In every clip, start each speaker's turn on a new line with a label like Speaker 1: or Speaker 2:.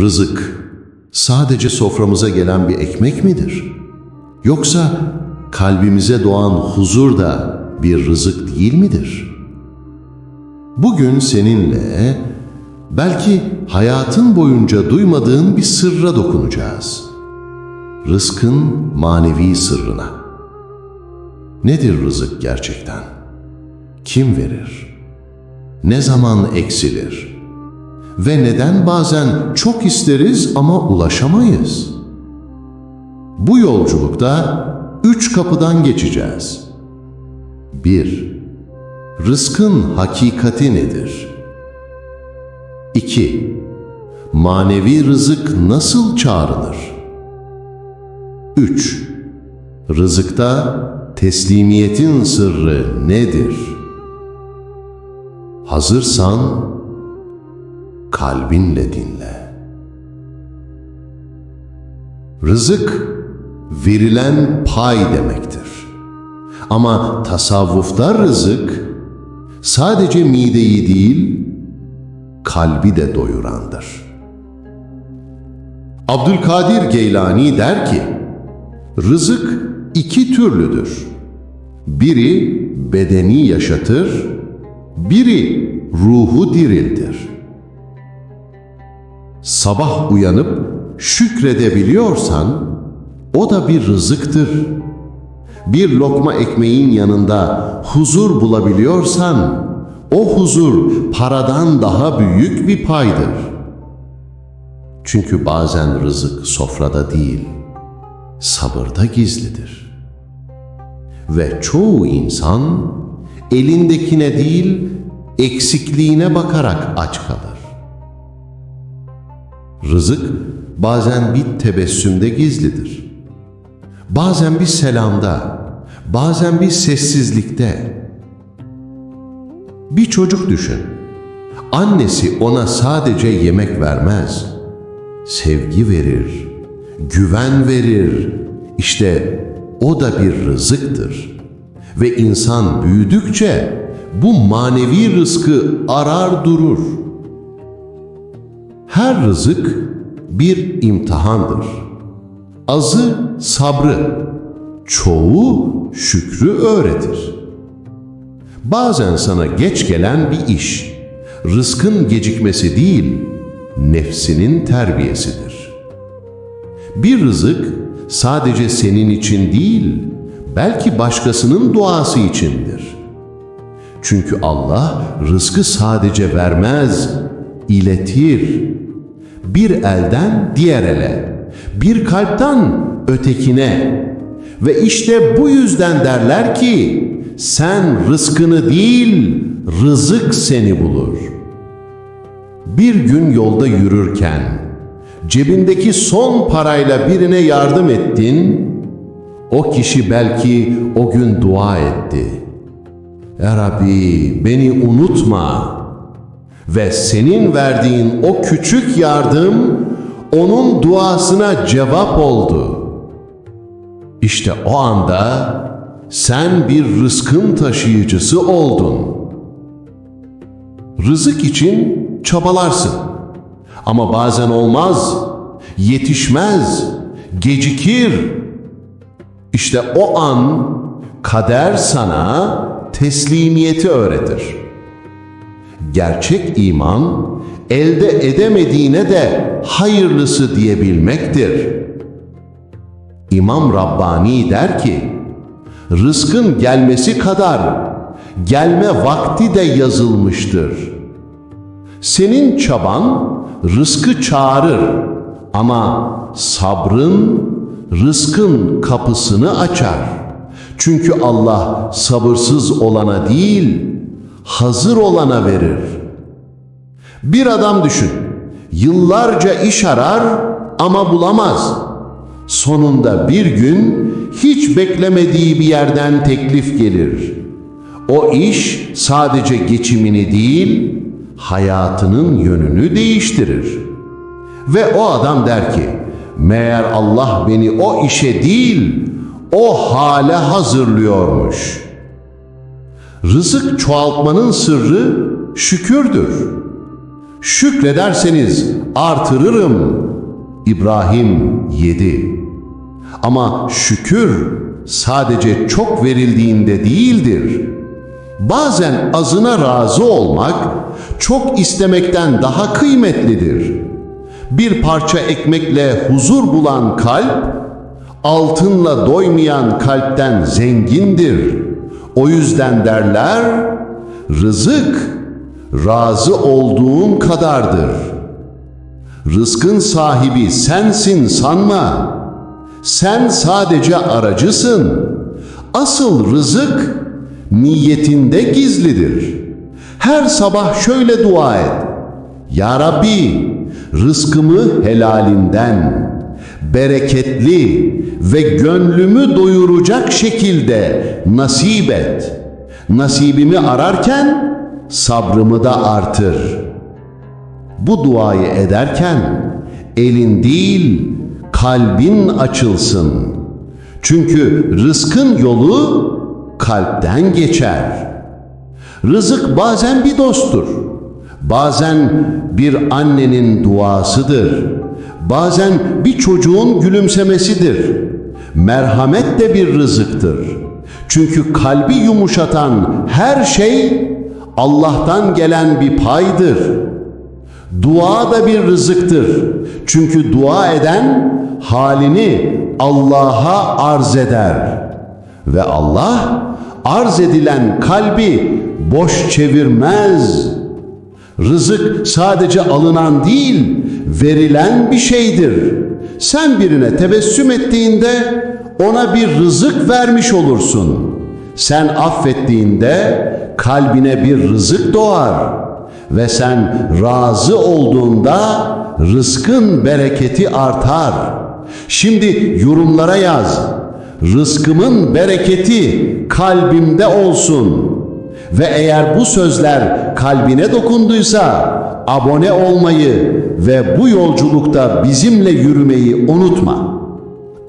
Speaker 1: Rızık sadece soframıza gelen bir ekmek midir? Yoksa kalbimize doğan huzur da bir rızık değil midir? Bugün seninle belki hayatın boyunca duymadığın bir sırra dokunacağız. Rızkın manevi sırrına. Nedir rızık gerçekten? Kim verir? Ne zaman eksilir? Ve neden bazen çok isteriz ama ulaşamayız? Bu yolculukta üç kapıdan geçeceğiz. 1. Rızkın hakikati nedir? 2. Manevi rızık nasıl çağrılır? 3. Rızıkta teslimiyetin sırrı nedir? Hazırsan kalbinle dinle. Rızık verilen pay demektir. Ama tasavvufta rızık sadece mideyi değil, kalbi de doyurandır. Abdülkadir Geylani der ki, rızık iki türlüdür. Biri bedeni yaşatır, biri ruhu dirildir. Sabah uyanıp şükredebiliyorsan o da bir rızıktır. Bir lokma ekmeğin yanında huzur bulabiliyorsan o huzur paradan daha büyük bir paydır. Çünkü bazen rızık sofrada değil, sabırda gizlidir. Ve çoğu insan elindekine değil, eksikliğine bakarak aç kalır. Rızık bazen bir tebessümde gizlidir. Bazen bir selamda, bazen bir sessizlikte. Bir çocuk düşün. Annesi ona sadece yemek vermez. Sevgi verir, güven verir. İşte o da bir rızıktır. Ve insan büyüdükçe bu manevi rızkı arar durur. Her rızık bir imtihandır. Azı sabrı, çoğu şükrü öğretir. Bazen sana geç gelen bir iş, rızkın gecikmesi değil, nefsinin terbiyesidir. Bir rızık sadece senin için değil, belki başkasının duası içindir. Çünkü Allah rızkı sadece vermez, iletir. Bir elden diğer ele, bir kalpten ötekine. Ve işte bu yüzden derler ki, sen rızkını değil, rızık seni bulur. Bir gün yolda yürürken, cebindeki son parayla birine yardım ettin, o kişi belki o gün dua etti. Ya Rabbi beni unutma ve senin verdiğin o küçük yardım onun duasına cevap oldu. İşte o anda sen bir rızkın taşıyıcısı oldun. Rızık için çabalarsın. Ama bazen olmaz, yetişmez, gecikir. İşte o an kader sana teslimiyeti öğretir. Gerçek iman elde edemediğine de hayırlısı diyebilmektir. İmam Rabbani der ki, rızkın gelmesi kadar gelme vakti de yazılmıştır. Senin çaban rızkı çağırır ama sabrın rızkın kapısını açar. Çünkü Allah sabırsız olana değil, hazır olana verir. Bir adam düşün, yıllarca iş arar ama bulamaz. Sonunda bir gün hiç beklemediği bir yerden teklif gelir. O iş sadece geçimini değil, hayatının yönünü değiştirir. Ve o adam der ki, meğer Allah beni o işe değil, o hale hazırlıyormuş. Rızık çoğaltmanın sırrı şükürdür. Şükrederseniz artırırım. İbrahim 7 Ama şükür sadece çok verildiğinde değildir. Bazen azına razı olmak çok istemekten daha kıymetlidir. Bir parça ekmekle huzur bulan kalp, altınla doymayan kalpten zengindir. O yüzden derler, rızık razı olduğun kadardır. Rızkın sahibi sensin sanma. Sen sadece aracısın. Asıl rızık niyetinde gizlidir. Her sabah şöyle dua et. Ya Rabbi, rızkımı helalinden, bereketli ve gönlümü doyuracak şekilde nasip et. Nasibimi ararken sabrımı da artır. Bu duayı ederken elin değil, kalbin açılsın. Çünkü rızkın yolu kalpten geçer. Rızık bazen bir dosttur. Bazen bir annenin duasıdır. Bazen bir çocuğun gülümsemesidir. Merhamet de bir rızıktır. Çünkü kalbi yumuşatan her şey Allah'tan gelen bir paydır. Dua da bir rızıktır. Çünkü dua eden halini Allah'a arz eder. Ve Allah arz edilen kalbi boş çevirmez. Rızık sadece alınan değil, verilen bir şeydir. Sen birine tebessüm ettiğinde ona bir rızık vermiş olursun. Sen affettiğinde kalbine bir rızık doğar ve sen razı olduğunda rızkın bereketi artar. Şimdi yorumlara yaz. Rızkımın bereketi kalbimde olsun. Ve eğer bu sözler kalbine dokunduysa abone olmayı ve bu yolculukta bizimle yürümeyi unutma.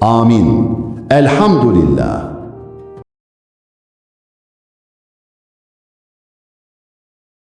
Speaker 1: Amin. Elhamdülillah.